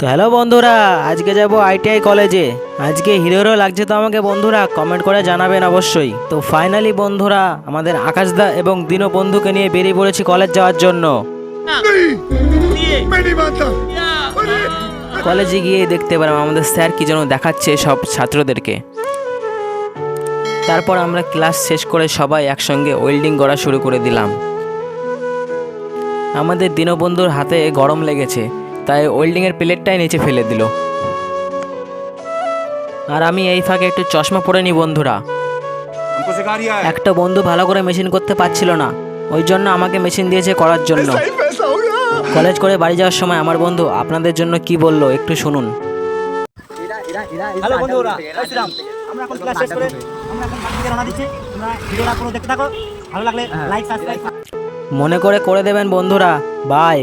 তো হ্যালো বন্ধুরা, আজকে যাব আইটিআই কলেজে আজকে হিরোরও লাগছে তো আমাকে বন্ধুরা কমেন্ট করে জানাবেন অবশ্যই। তো ফাইনালি বন্ধুরা, আমাদের আকাশদা এবং দিনো বন্ধুকে নিয়ে বেরিয়ে পড়েছি কলেজ যাওয়ার জন্য। কলেজে গিয়ে দেখতে পেলাম আমাদের স্যার কি যেন দেখাচ্ছে সব ছাত্রদেরকে। তারপর আমরা ক্লাস শেষ করে সবাই একসঙ্গে ওয়েল্ডিং করা শুরু করে দিলাম। আমাদের দীনবন্ধুর হাতে গরম লেগেছে। তাই ওয়েল্ডিংয়ের প্লেটটাই নিচে ফেলে দিল। আর আমি এই ফাঁকে একটু চশমা পরে নিই বন্ধুরা। একটা বন্ধু ভালো করে মেশিন করতে পারছিল না। ওই জন্য আমাকে মেশিন দিয়েছে করার জন্য। কলেজ করে বাড়ি যাওয়ার সময় আমার বন্ধু আপনাদের জন্য কি বলল একটু শুনুন। হ্যাঁ। মনে করে করে দেবেন বন্ধুরা। বাই